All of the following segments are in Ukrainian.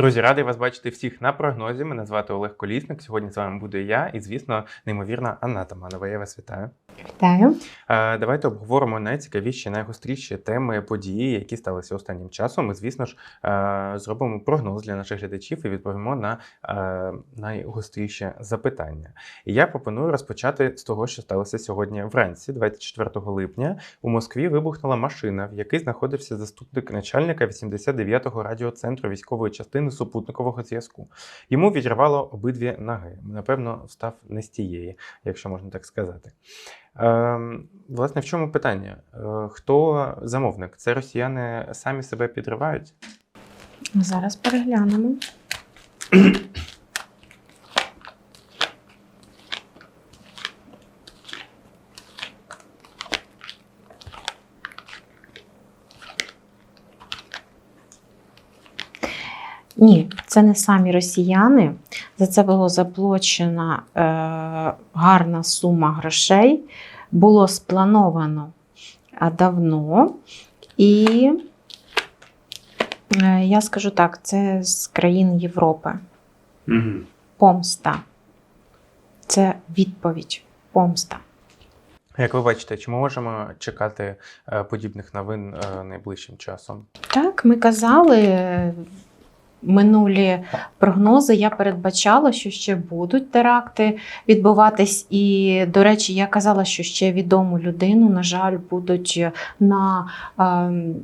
Друзі, радий вас бачити всіх на прогнозі. Мене звати Олег Колісник. Сьогодні з вами буду я і, звісно, неймовірна Анна Таманова. Я вас вітаю. Вітаю. Давайте обговоримо найцікавіші, найгостріші теми події, які сталися останнім часом. І, звісно ж, зробимо прогноз для наших глядачів і відповімо на е, найгостріші запитання. І я пропоную розпочати з того, що сталося сьогодні вранці, 24 липня. У Москві вибухнула машина, в якій знаходився заступник начальника 89-го радіоцентру військової частини супутникового зв'язку. Йому відірвало обидві ноги. Напевно, встав не з тієї, якщо можна так сказати. Ем, власне, в чому питання? Е, хто замовник? Це росіяни самі себе підривають? Зараз переглянемо. Ні, це не самі росіяни. За це було заплачена е, гарна сума грошей. Було сплановано а, давно. І Е, Я скажу так, це з країн Європи. Угу. Помста. Це відповідь. Помста. Як ви бачите, чи ми можемо чекати е, подібних новин е, найближчим часом? Так, ми казали е, минулі прогнози. Я передбачала, що ще будуть теракти відбуватись. І, до речі, я казала, що ще відому людину, на жаль, будуть на. ем,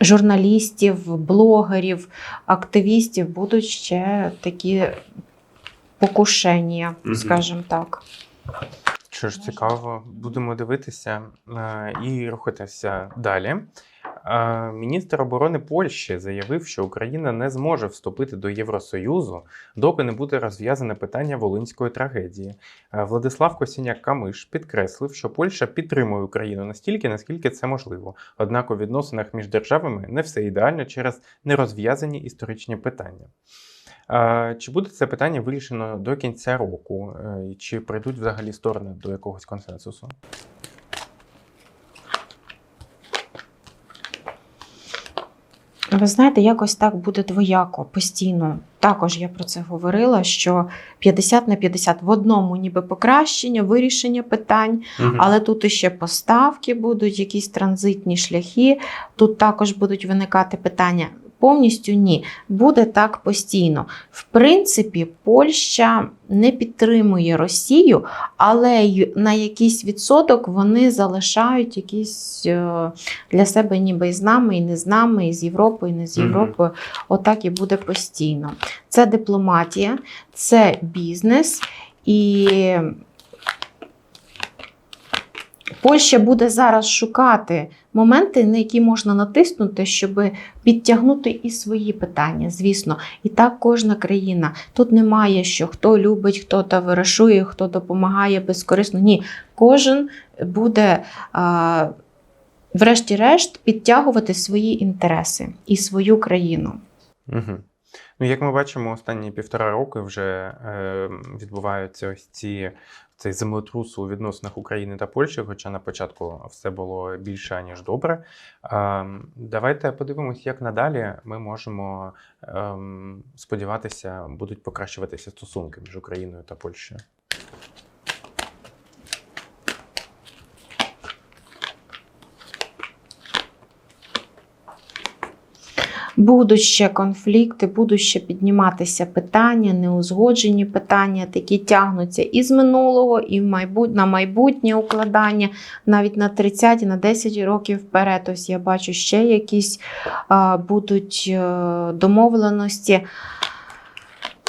Журналістів, блогерів, активістів будуть ще такі покушення, скажімо так. Що ж цікаво, будемо дивитися е, і рухатися далі. Міністр оборони Польщі заявив, що Україна не зможе вступити до Євросоюзу, доки не буде розв'язане питання волинської трагедії. Е, Владислав Косіняк-Камиш підкреслив, що Польща підтримує Україну настільки, наскільки це можливо. Однак у відносинах між державами не все ідеально через нерозв'язані історичні питання. Чи буде це питання вирішено до кінця року? Е, Чи прийдуть взагалі сторони до якогось консенсусу? Ви знаєте, якось так буде двояко постійно. Також я про це говорила, що 50 на 50 в одному ніби покращення, вирішення питань, але тут іще поставки будуть, якісь транзитні шляхи. Тут також будуть виникати питання. Повністю ні, буде так постійно. В принципі, Польща не підтримує Росію, але на якийсь відсоток вони залишають якісь е, для себе ніби і з нами, і не з нами, і з Європою, і не з. Європою. Отак і буде постійно. Це дипломатія, це бізнес і. Польща буде зараз шукати моменти, на які можна натиснути, щоб підтягнути і свої питання, звісно. І так кожна країна. Тут немає, що хто любить, хто товаришує, хто допомагає безкорисно. Ні, кожен буде, а, врешті-решт, підтягувати свої інтереси і свою країну. Угу. Ну, як ми бачимо, останні півтора роки вже е, відбуваються ось ці цей землетрус у відносинах України та Польщі, хоча на початку все було більше ніж добре. Е, давайте подивимось, як надалі ми можемо е, сподіватися, будуть покращуватися стосунки між Україною та Польщею. Будуть ще конфлікти, будуть ще підніматися питання, неузгоджені питання, такі тягнуться із минулого, і в майбут... на майбутнє укладання, навіть на 30 і на 10 років вперед. Ось я бачу ще якісь а, будуть е, домовленості.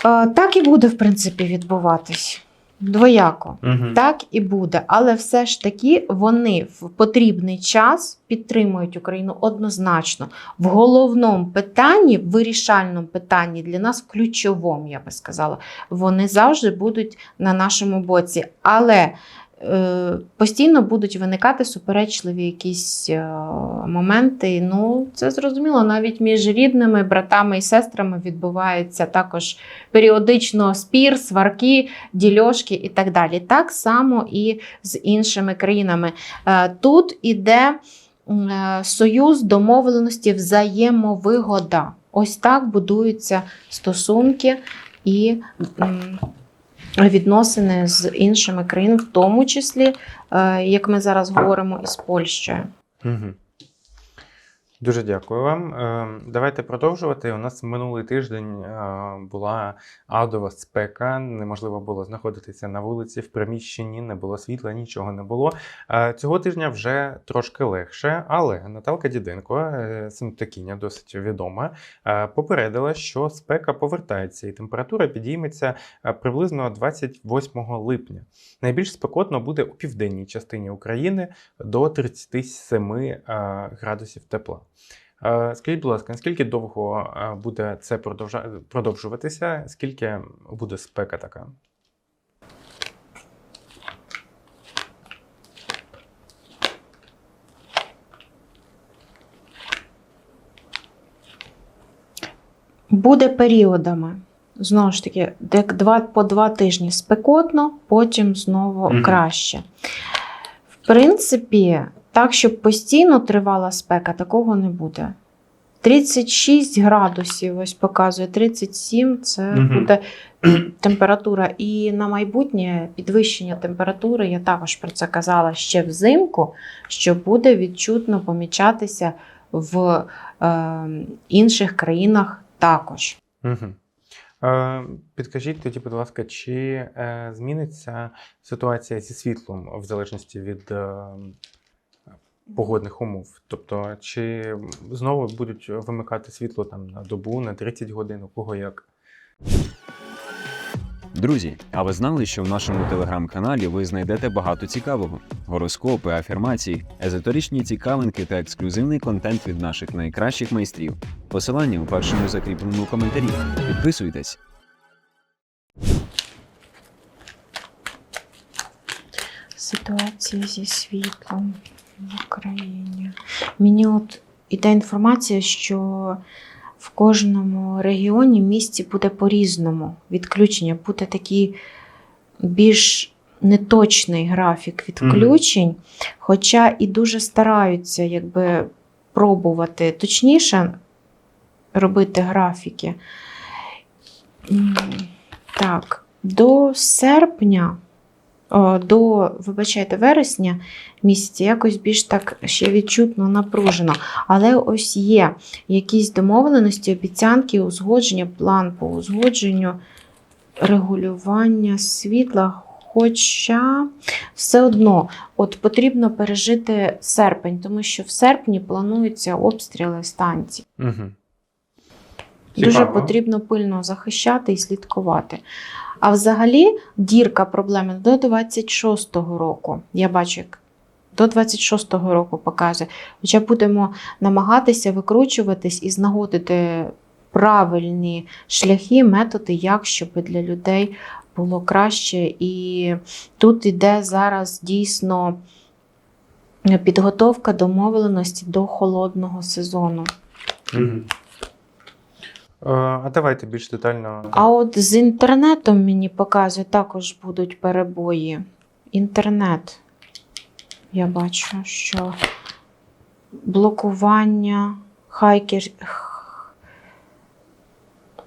А, так і буде, в принципі, відбуватись. Двояко. Угу. Так і буде, але все ж таки вони в потрібний час підтримують Україну однозначно в головному питанні, в вирішальному питанні для нас, ключовому, я би сказала, вони завжди будуть на нашому боці. Але постійно будуть виникати суперечливі якісь е, моменти. Ну, це зрозуміло, навіть між рідними братами і сестрами відбувається також періодично спір, сварки, дільошки і так далі. Так само і з іншими країнами. Е, Тут іде е, союз домовленості взаємовигода. Ось так будуються стосунки і відносини з іншими країнами, в тому числі, е, як ми зараз говоримо, із Польщею. Угу. Дуже дякую вам. Е, Давайте продовжувати. У нас минулий тиждень е, була адова спека. Неможливо було знаходитися на вулиці в приміщенні, не було світла, нічого не було. Е, Цього тижня вже трошки легше, але Наталка Діденко, е, досить відома, попередила, що спека повертається і температура підійметься приблизно 28 липня. Найбільш спекотно буде у південній частині України до 37 е, градусів тепла. Е, Скажіть, будь ласка, наскільки довго е, буде це продовжуватися? Скільки буде спека така? Буде періодами. Знову ж таки, де два, по два тижні спекотно, потім знову Мгм. краще. В принципі, так, щоб постійно тривала спека, такого не буде. 36 градусів, ось показує 37 це Мгм. буде температура. І на майбутнє підвищення температури, я також про це казала ще взимку, що буде відчутно помічатися в е, інших країнах також. Угу. Е, Підкажіть тоді, будь ласка, чи е, зміниться ситуація зі світлом в залежності від е, погодних умов? Тобто, чи знову будуть вимикати світло там на добу, на 30 годин, у кого як? Друзі, а ви знали, що в нашому телеграм-каналі ви знайдете багато цікавого: гороскопи, афірмації, езотеричні цікавинки та ексклюзивний контент від наших найкращих майстрів. Посилання у першому закріпленому коментарі. Підписуйтесь. Ситуація зі світлом в Україні. Мені от іде інформація, що в кожному регіоні місті буде по-різному. Відключення буде такий більш неточний графік відключень, хоча і дуже стараються якби пробувати точніше робити графіки. Так, до серпня до, вибачайте, вересня місяця якось більш так ще відчутно напружено. Але ось є якісь домовленості, обіцянки, узгодження, план по узгодженню, регулювання світла. Хоча все одно от потрібно пережити серпень, тому що в серпні плануються обстріли станцій. Угу. Дуже потрібно пильно захищати і слідкувати. А взагалі дірка проблеми до 26-го року. Я бачу, як до 26-го року показує. Хоча будемо намагатися викручуватись і знаходити правильні шляхи, методи, як щоб для людей було краще. І тут іде зараз дійсно підготовка домовленості до холодного сезону. Угу. А давайте більш детально. А от з інтернетом мені показує, також будуть перебої. Інтернет. Я бачу, що блокування, хайкер...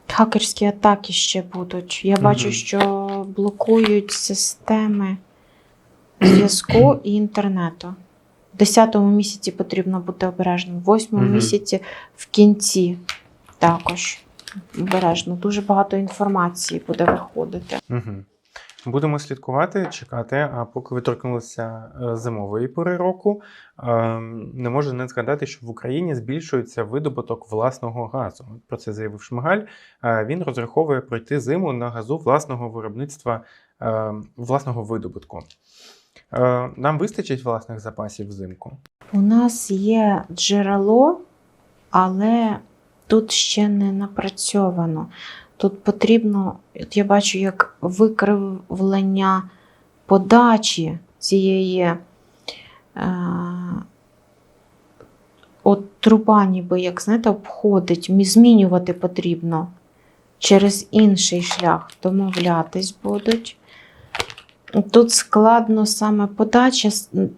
хакерські атаки ще будуть. Я бачу, Мгм. що блокують системи зв'язку і інтернету. В 10-му місяці потрібно бути обережним, в 8-му Мгм. місяці в кінці також обережно. Дуже багато інформації буде виходити. Угу. Будемо слідкувати, чекати. А поки ви торкнулися е, зимової пори року, е, не можу не згадати, що в Україні збільшується видобуток власного газу. Про це заявив Шмигаль. Е, Він розраховує пройти зиму на газу власного виробництва, е, власного видобутку. Е, Нам вистачить власних запасів взимку. У нас є джерело, але тут ще не напрацьовано. Тут потрібно, от я бачу, як викривлення подачі цієї е, от труба, ніби, як знаєте, обходить, змінювати потрібно через інший шлях. Домовлятись будуть. Тут складно саме подача.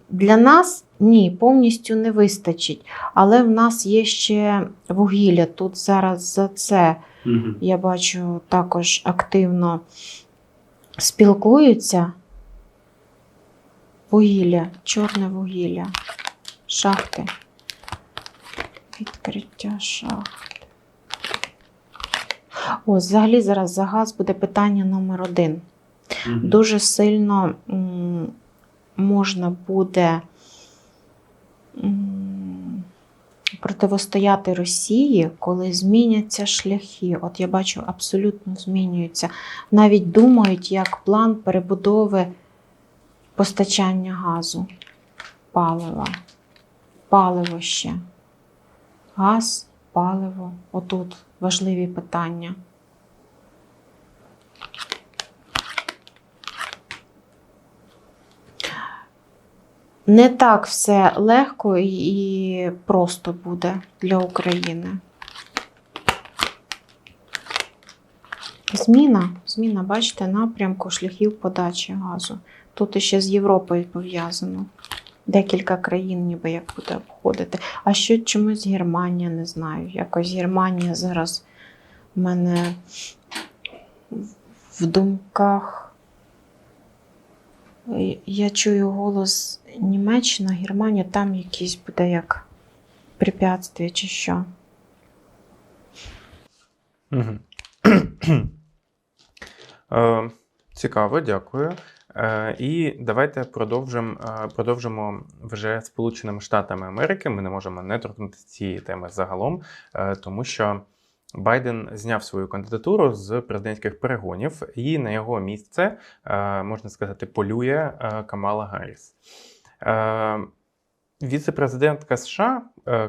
Для нас ні, повністю не вистачить. Але в нас є ще вугілля. Тут зараз за це я бачу також активно спілкуються. Вугілля, чорне вугілля, шахти. Відкриття шахт. О, взагалі зараз за газ буде питання номер один. Дуже сильно м, можна буде противостояти Росії, коли зміняться шляхи. От я бачу, абсолютно змінюються. Навіть думають, як план перебудови постачання газу, палива, паливо ще. Газ, паливо. Отут важливі питання. Не так все легко і просто буде для України. Зміна, зміна, бачите, напрямку шляхів подачі газу. Тут іще з Європою пов'язано. Декілька країн, ніби як буде обходити. А що чомусь Германія, не знаю. Якось Германія зараз в мене в думках. Я чую голос Німеччина, Германія, там якийсь буде як препятствие чи що. Е, цікаво, дякую. Е, і давайте продовжимо, е, продовжимо вже Сполученими Штатами Америки. Ми не можемо не торкнутися цієї теми загалом, тому що Байден зняв свою кандидатуру з президентських перегонів, і на його місце, е, можна сказати, полює е, Камала Гарріс. Е, Віце-президентка США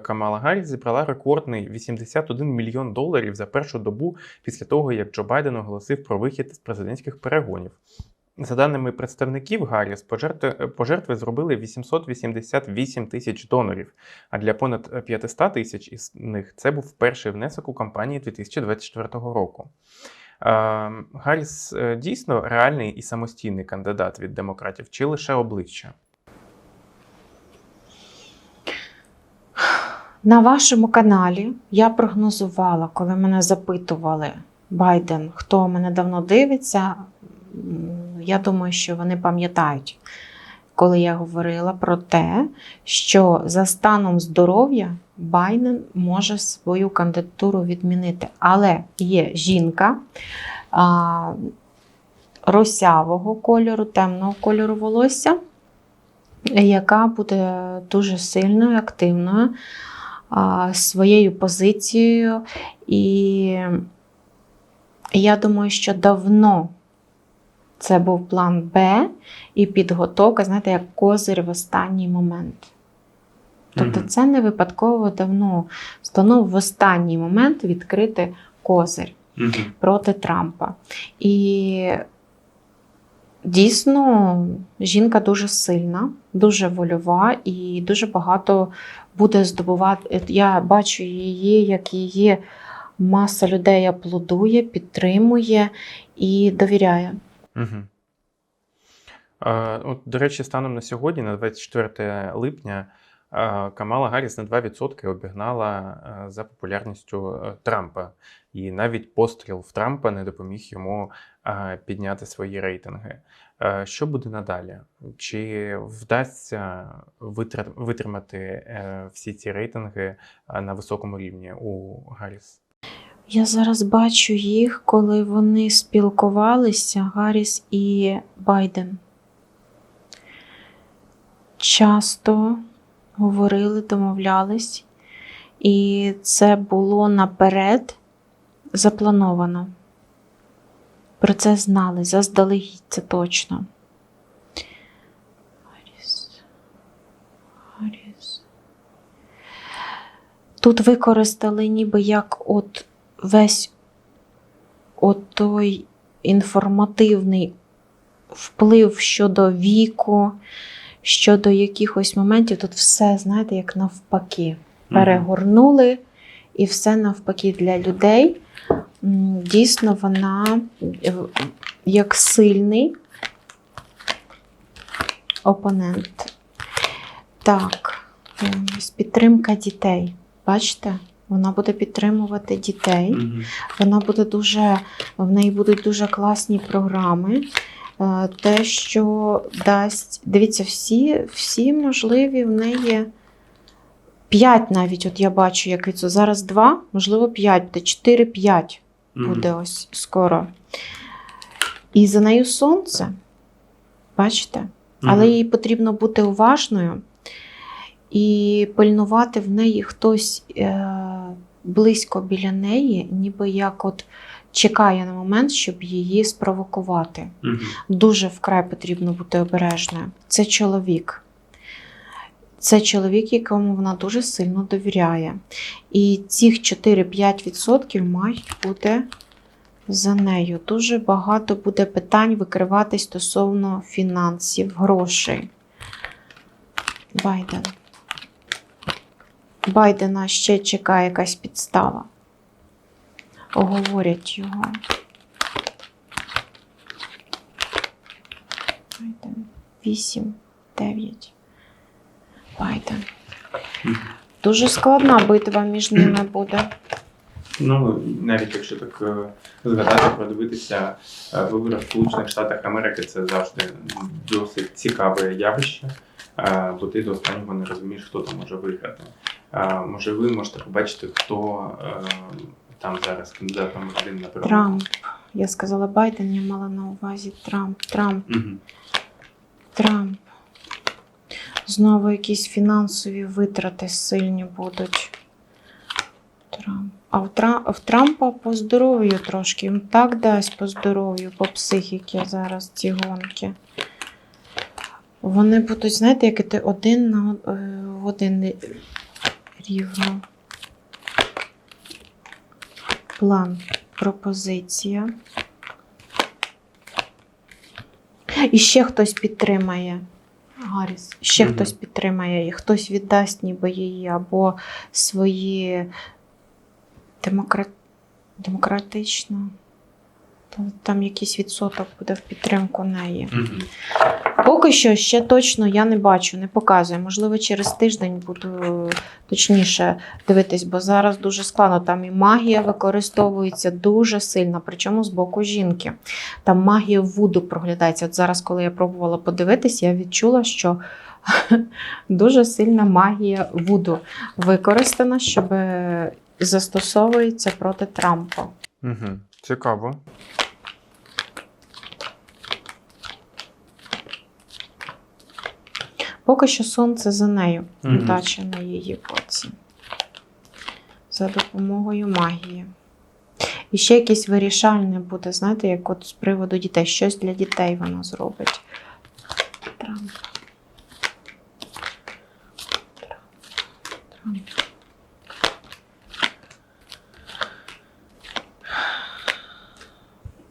Камала Гарріс зібрала рекордний 81 мільйон доларів за першу добу після того, як Джо Байден оголосив про вихід з президентських перегонів. За даними представників Гарріс, пожертви, пожертви зробили 888 тисяч донорів, а для понад 500 тисяч із них це був перший внесок у кампанії 2024 року. Е, Гарріс е, дійсно реальний і самостійний кандидат від демократів, чи лише обличчя? На вашому каналі я прогнозувала, коли мене запитували Байден, хто мене давно дивиться. Я думаю, що вони пам'ятають, коли я говорила про те, що за станом здоров'я Байден може свою кандидатуру відмінити. Але є жінка а, росявого кольору, темного кольору волосся, яка буде дуже сильною, активною а, своєю позицією. І я думаю, що давно це був план Б і підготовка, знаєте, як козир в останній момент. Тобто, Мгм. це не випадково давно станув в останній момент відкрити козир проти Трампа. І дійсно жінка дуже сильна, дуже вольова і дуже багато буде здобувати. Я бачу її, як її маса людей аплодує, підтримує і довіряє. Угу. Е, от, до речі, станом на сьогодні, на 24 липня, е, Камала Гарріс на 2% обігнала е, за популярністю е, Трампа. І навіть постріл в Трампа не допоміг йому е, підняти свої рейтинги. Е, Що буде надалі? Чи вдасться витр- витримати е, всі ці рейтинги на високому рівні у Гарріс? Я зараз бачу їх, коли вони спілкувалися, Гарріс і Байден. Часто говорили, домовлялись, і це було наперед заплановано. Про це знали, заздалегідь це точно. Гарріс. Гарріс. Тут використали ніби як от весь от той інформативний вплив щодо віку, щодо якихось моментів. Тут все, знаєте, як навпаки. Перегорнули, і все навпаки для людей. Дійсно, вона е, як сильний опонент. Так, підтримка дітей. Бачите? Вона буде підтримувати дітей. Вона буде дуже, в неї будуть дуже класні програми. Е, Те, що дасть, дивіться, всі, всі можливі в неї. П'ять навіть, от я бачу, як цього. Зараз два, можливо, п'ять буде, чотири-п'ять буде ось скоро. І за нею сонце. Бачите? Але їй потрібно бути уважною і пильнувати в неї хтось е, близько біля неї, ніби як от чекає на момент, щоб її спровокувати. Дуже вкрай потрібно бути обережною. Це чоловік. Це чоловік, якому вона дуже сильно довіряє. І цих 4-5% мають бути за нею. Дуже багато буде питань викриватись стосовно фінансів, грошей. Байден. Байдена ще чекає якась підстава. Оговорять його. Байден. 8, 9. Байден. Дуже складна битва між ними буде. Ну, навіть якщо так е, згадати, продивитися е, вибори в Сполучених Штатах Америки, це завжди досить цікаве явище, бо ти до останнього не розумієш, хто там може виграти. Може, ви можете побачити, хто е, там зараз кандидат номер один на перемогу. Трамп. Я сказала Байден, я мала на увазі Трамп. Трамп. Мгм. Трамп. Знову якісь фінансові витрати сильні будуть. Трамп. А в, Тра... в Трампа по здоров'ю трошки. Їм так дасть по здоров'ю, по психіки зараз ці гонки. Вони будуть, знаєте, як іти один на е, в один рівно. План, пропозиція. І ще хтось підтримає. Гарріс. Ще Мгм. хтось підтримає її, хтось віддасть ніби її або свої демократ... демократично. Там, якийсь відсоток буде в підтримку неї. Мгм. Поки що ще точно я не бачу, не показую. Можливо, через тиждень буду е, точніше дивитись, бо зараз дуже складно. Там і магія використовується дуже сильно, причому з боку жінки. Там магія вуду проглядається. От зараз, коли я пробувала подивитись, я відчула, що дуже сильна магія вуду використана, щоб е, застосовується проти Трампа. Мгм. Цікаво. Поки що сонце за нею, удача на її боці. За допомогою магії. І ще якесь вирішальне буде, знаєте, як от з приводу дітей. Щось для дітей вона зробить. Трамп.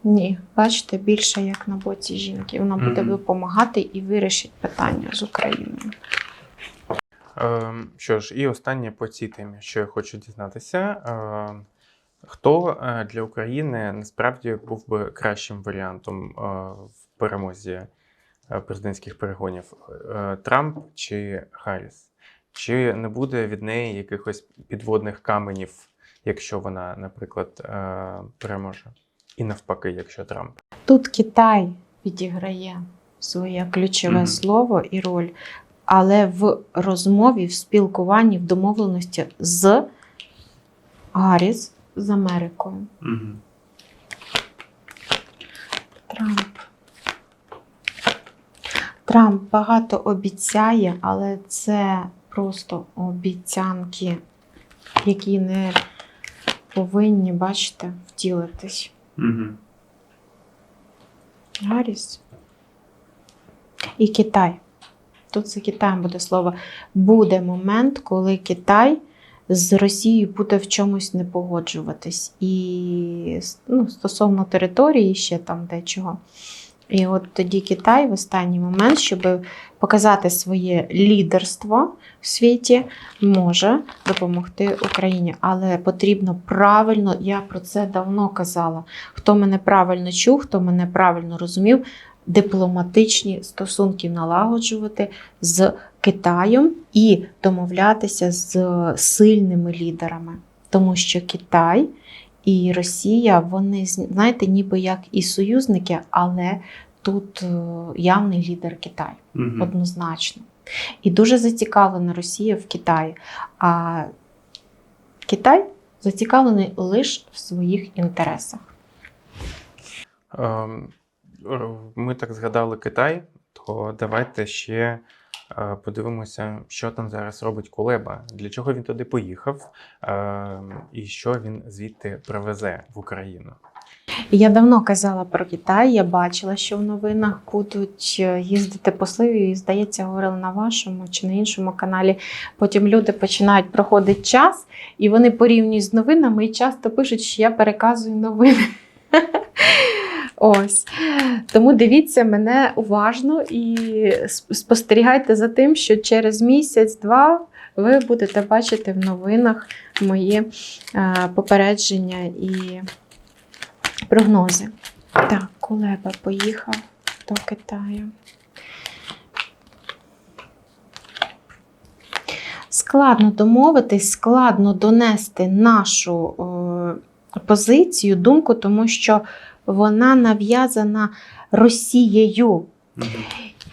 Ні, бачите, більше як на боці жінки. Вона буде Мгм. допомагати і вирішить питання з Україною. Ем, Що ж, і останнє по цій темі, що я хочу дізнатися. Ем, Хто е, для України насправді був би кращим варіантом е, в перемозі е, президентських перегонів? Е, Трамп чи Харріс? Чи не буде від неї якихось підводних каменів, якщо вона, наприклад, е, переможе? І навпаки, якщо Трамп? Тут Китай відіграє своє ключове Мгм. слово і роль, але в розмові, в спілкуванні, в домовленості з Гарріс з Америкою. Трамп. Трамп багато обіцяє, але це просто обіцянки, які не повинні, бачите, втілитись. Гарріс. І Китай. Тут за Китаєм буде слово. Буде момент, коли Китай з Росією буде в чомусь не погоджуватись. І ну, стосовно території, ще там дечого. І от тоді Китай в останній момент, щоб показати своє лідерство в світі, може допомогти Україні. Але потрібно правильно, я про це давно казала. Хто мене правильно чув, хто мене правильно розумів, дипломатичні стосунки налагоджувати з Китаєм і домовлятися з сильними лідерами, тому що Китай і Росія, вони знаєте, ніби як і союзники, але тут е, явний лідер Китай однозначно. І дуже зацікавлена Росія в Китаї. А Китай зацікавлений лише в своїх інтересах. Ем, Ми так згадали Китай, то давайте ще подивимося, що там зараз робить Кулеба, для чого він туди поїхав, і що він звідти привезе в Україну. Я давно казала про Китай, я бачила, що в новинах будуть е, їздити посли, і, здається, говорили на вашому чи на іншому каналі. Потім люди починають проходити час, і вони порівнюють з новинами і часто пишуть, що я переказую новини. Ось. Тому дивіться мене уважно і спостерігайте за тим, що через місяць-два ви будете бачити в новинах мої е, попередження і прогнози. Так, Кулеба поїхав до Китаю. Складно домовитись, складно донести нашу е, позицію, думку, тому що вона нав'язана Росією.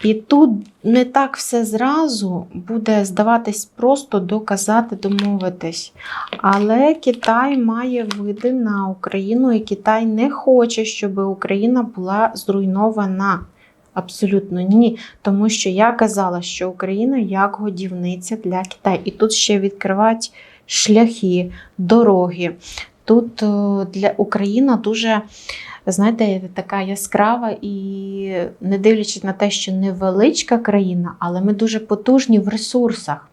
І тут не так все зразу буде здаватись просто доказати, домовитись. Але Китай має види на Україну, і Китай не хоче, щоб Україна була зруйнована. Абсолютно ні. Тому що я казала, що Україна як годівниця для Китаю. І тут ще відкривають шляхи, дороги. Тут е, для Україна дуже, знаєте, така яскрава і не дивлячись на те, що невеличка країна, але ми дуже потужні в ресурсах.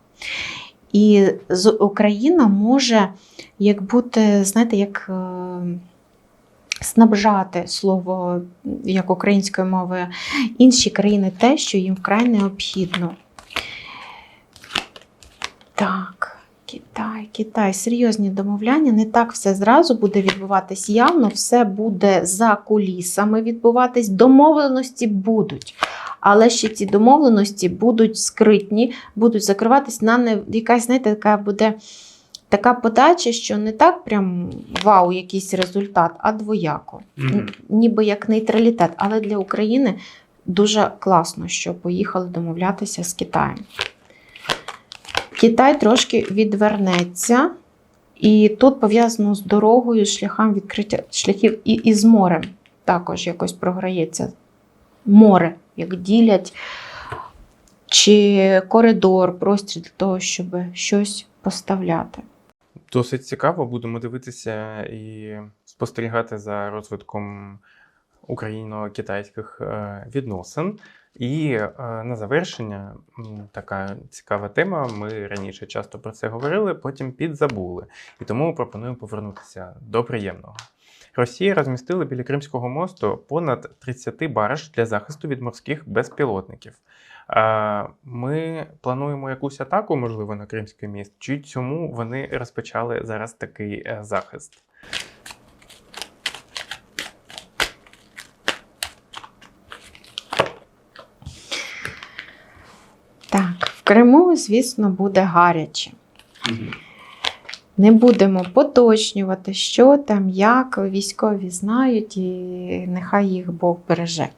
І Україна може як бути, знаєте, як е, снабжати слово як українською мовою інші країни те, що їм вкрай необхідно. Так, Китай, Китай, серйозні домовляння. Не так все зразу буде відбуватись явно, все буде за кулісами відбуватись. Домовленості будуть. Але ще ці домовленості будуть скритні, будуть закриватись на не якась, знаєте, така буде така подача, що не так прям вау, якийсь результат, а двояко. Н- Ніби як нейтралітет. Але для України дуже класно, що поїхали домовлятися з Китаєм. Китай трошки відвернеться, і тут пов'язано з дорогою, шляхам відкриття шляхів і, і з морем також якось програється. Море, як ділять, чи коридор, простір для того, щоб щось поставляти. Досить цікаво, будемо дивитися і спостерігати за розвитком україно-китайських е, відносин. І е, на завершення така цікава тема. Ми раніше часто про це говорили, потім підзабули. І тому пропоную повернутися до приємного. Росія розмістила біля Кримського мосту понад 30 барж для захисту від морських безпілотників. Ми плануємо якусь атаку, можливо, на Кримський міст, чи цьому вони розпочали зараз такий е, захист? Так, в Криму, звісно, буде гаряче. Не будемо поточнювати, що там, як військові знають, і нехай їх Бог береже.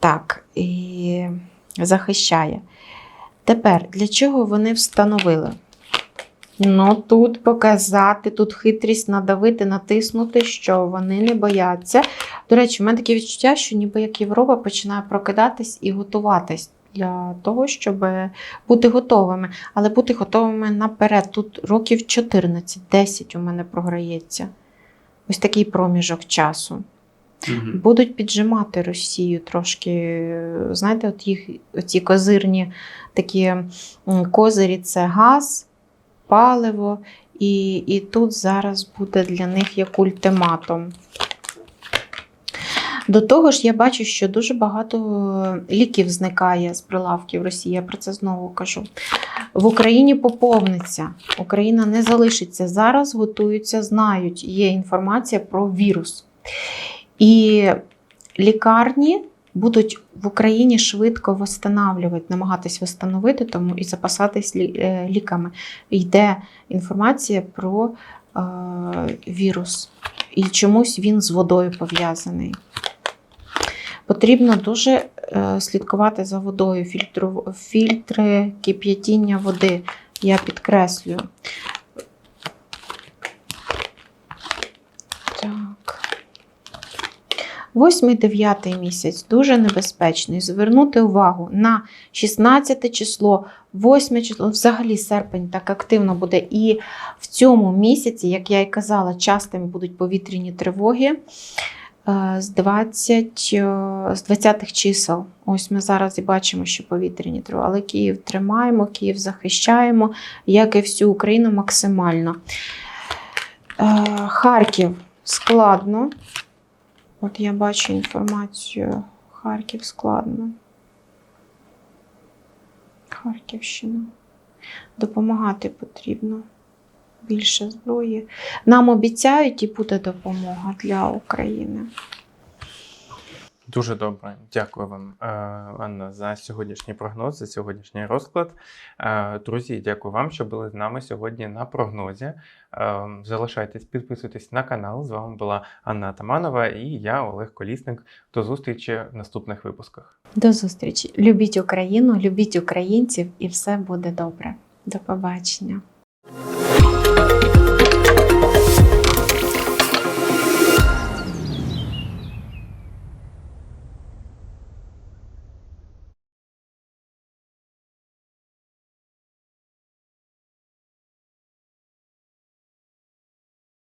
Так, і захищає. Тепер, для чого вони встановили? Ну, тут показати, тут хитрість надавити, натиснути, що вони не бояться. До речі, в мене таке відчуття, що ніби як Європа починає прокидатись і готуватись для того, щоб бути готовими. Але бути готовими наперед. Тут років 14-10 у мене програється. Ось такий проміжок часу. Будуть піджимати Росію трошки. Знаєте, от їх ці козирні такі козирі це газ, паливо, і, і тут зараз буде для них як ультиматум. До того ж, я бачу, що дуже багато ліків зникає з прилавків Росії. Я про це знову кажу. В Україні поповниться. Україна не залишиться. Зараз готуються, знають, є інформація про вірус. І лікарні будуть в Україні швидко восстанавлювати, намагатись восстановити тому і запасатись е, ліками. Йде інформація про е, вірус, і чомусь він з водою пов'язаний. Потрібно дуже е, слідкувати за водою, фільтру, фільтри кип'ятіння води. Я підкреслюю. Так. Восьмий, дев'ятий місяць дуже небезпечний. Звернути увагу на 16 число, 8 число, взагалі серпень так активно буде. І в цьому місяці, як я і казала, частими будуть повітряні тривоги з 20, е, з 20 чисел. Ось ми зараз і бачимо, що повітряні тривоги. Але Київ тримаємо, Київ захищаємо, як і всю Україну максимально. Е, Харків складно. От я бачу інформацію. Харків складно. Харківщина. Допомагати потрібно. Більше зброї. Нам обіцяють і буде допомога для України. Дуже добре. Дякую вам, е, Анна, за сьогоднішній прогноз, за сьогоднішній розклад. Е, Друзі, дякую вам, що були з нами сьогодні на прогнозі. Е, Залишайтесь, підписуйтесь на канал. З вами була Анна Атаманова і я, Олег Колісник. До зустрічі в наступних випусках. До зустрічі. Любіть Україну, любіть українців, і все буде добре. До побачення.